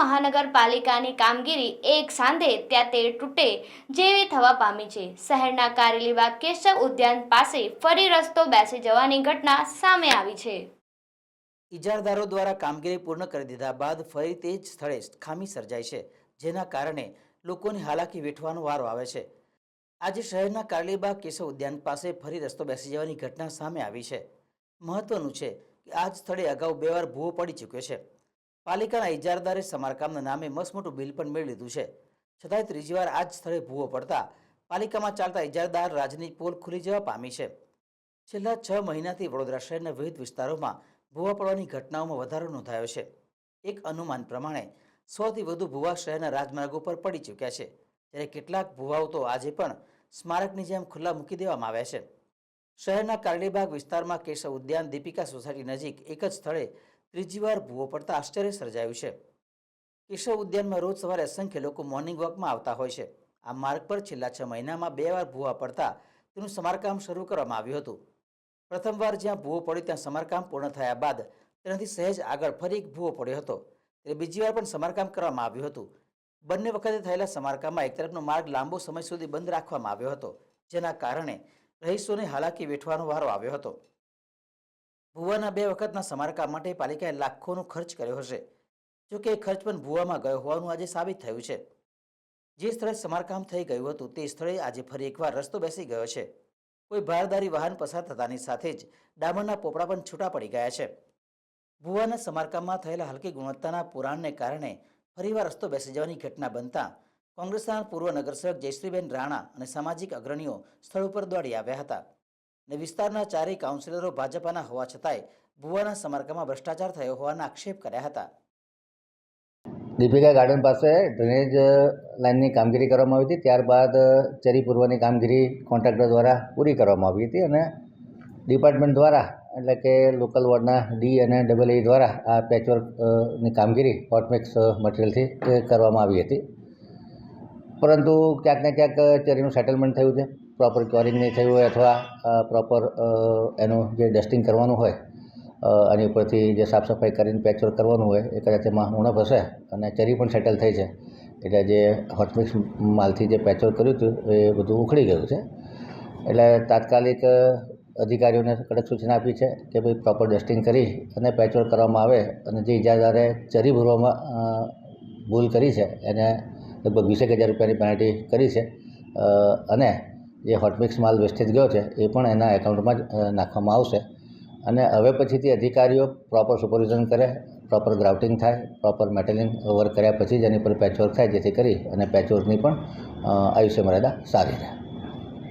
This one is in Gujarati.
મહાનગરપાલિકાની કામગીરી એક સાંધે ત્યાં તે તૂટે જેવી થવા પામી છે. શહેરના કારેલીબાગ કેશવ ઉદ્યાન પાસે ફરી રસ્તો બેસી જવાની ઘટના સામે આવી છે. ઇજારદારો દ્વારા કામગીરી પૂર્ણ કરી દીધા બાદ ફરી તે જ સ્થળે ખામી સર્જાય છે, જેના કારણે લોકોની હાલાકી વેઠવાનો વારો આવે છે. આજે શહેરના કારલીબાગ કેશવ ઉદ્યાન પાસે ફરી રસ્તો બેસી જવાની ઘટના સામે આવી છે. મહત્વનું છે કે આ જ સ્થળે અગાઉ બે વાર ભૂવો પડી ચૂક્યો છે. પાલિકાના ઇજારદારે સમારકામના નામે મસમોટું બિલ પણ મેળવી લીધું છે. છતાંય ત્રીજી વાર આ જ સ્થળે ભૂવો પડતા પાલિકામાં ચાલતા ઇજારદાર રાજની પોલ ખુલી જવા પામી છે. છેલ્લા છ મહિનાથી વડોદરા શહેરના વિવિધ વિસ્તારોમાં ભૂવા પડવાની ઘટનાઓમાં વધારો નોંધાયો છે. એક અનુમાન પ્રમાણે સોથી વધુ ભૂવા શહેરના રાજમાર્ગો પર પડી ચૂક્યા છે, જ્યારે કેટલાક ભૂવાઓ તો આજે પણ સ્મારકની જેમ ખુલ્લા મૂકી દેવામાં આવ્યા છે. શહેરના કારડીબાગ વિસ્તારમાં કેશવ ઉદ્યાન દીપિકા સોસાયટી નજીક એક જ સ્થળે ત્રીજી વાર ભૂવો પડતા આશ્ચર્ય સર્જાયું છે. કેશવ ઉદ્યાનમાં રોજ સવારે અસંખ્ય લોકો મોર્નિંગ વોકમાં આવતા હોય છે. આ માર્ગ પર છેલ્લા છ મહિનામાં બે વાર ભૂવા પડતા તેનું સમારકામ શરૂ કરવામાં આવ્યું હતું. પ્રથમવાર જ્યાં ભૂવો પડ્યો ત્યાં સમારકામ પૂર્ણ થયા બાદ તેનાથી સહેજ આગળ ફરી એક ભૂવો પડ્યો હતો. ત્યારે બીજી વાર પણ સમારકામ કરવામાં આવ્યું હતું. બંને વખતે થયેલા સમારકામમાં એક તરફનો માર્ગ લાંબો સમય સુધી બંધ રાખવામાં આવ્યો હતો, જેના કારણે રહીશોને હાલાકી વેઠવાનો વારો આવ્યો હતો. ભૂવાના બે વખતના સમારકામ માટે પાલિકાએ લાખોનો ખર્ચ કર્યો હશે. જોકે એ ખર્ચ પણ ભુવામાં ગયો હોવાનું આજે સાબિત થયું છે. જે સ્થળે સમારકામ થઈ ગયું હતું તે સ્થળે આજે ફરી એકવાર રસ્તો બેસી ગયો છે. કોઈ ભારદારી વાહન પસાર થતાની સાથે જ ડામરના પોપડા પણ છૂટા પડી ગયા છે. ભુવાના સમારકામમાં થયેલા હલકી ગુણવત્તાના પુરાણને કારણે ફરીવાર રસ્તો બેસી જવાની ઘટના બનતા કોંગ્રેસના પૂર્વ નગરસેવક જયશ્રીબેન રાણા અને સામાજિક અગ્રણીઓ સ્થળ ઉપર દોડી આવ્યા હતા. અને વિસ્તારના ચારેય કાઉન્સિલરો ભાજપાના હોવા છતાંય ભુવાના સમારકામમાં ભ્રષ્ટાચાર થયો હોવાના આક્ષેપ કર્યા હતા. દીપિકા ગાર્ડન પાસે ડ્રેનેજ લાઇનની કામગીરી કરવામાં આવી હતી. ત્યારબાદ ચેરી પૂર્વની કામગીરી કોન્ટ્રાક્ટર દ્વારા પૂરી કરવામાં આવી હતી અને ડિપાર્ટમેન્ટ દ્વારા એટલે કે લોકલ વોર્ડના ડી અને ડબલ એ દ્વારા આ પેચવર્કની કામગીરી હોટમિક્સ મટીરિયલથી કરવામાં આવી હતી. પરંતુ ક્યાંક ને ક્યાંક ચેરીનું સેટલમેન્ટ થયું છે. પ્રોપર ક્યોરિંગ નહીં થયું હોય અથવા પ્રોપર એનું જે ડસ્ટિંગ કરવાનું હોય એની ઉપરથી જે સાફ સફાઈ કરીને પેચવર કરવાનું હોય, એ કદાચ એમાં ઉણપ હશે અને ચરી પણ સેટલ થઈ છે. એટલે જે હોટમિક્સ માલથી જે પેચવર કર્યું હતું, એ બધું ઉખડી ગયું છે. એટલે તાત્કાલિક અધિકારીઓને કડક સૂચના આપી છે કે ભાઈ પ્રોપર ડસ્ટિંગ કરી અને પેચવર્ક કરવામાં આવે અને જે ઇજાદારે ચરી ભરવામાં ભૂલ કરી છે, એને લગભગ વીસેક હજાર રૂપિયાની પેનલ્ટી કરી છે. અને જે હોટમિક્સ માલ વેસ્ટેજ ગયો છે, એ પણ એના એકાઉન્ટમાં જ નાખવામાં આવશે. અને હવે પછીથી અધિકારીઓ પ્રોપર સુપરવિઝન કરે પ્રોપર ગ્રાઉટિંગ થાય પ્રોપર મેટલિંગ વર્ક કર્યા પછી જ એની પર પેચવર્ક થાય, જેથી કરી અને પેચવર્કની પણ આયુષ્ય મર્યાદા સારી રહે.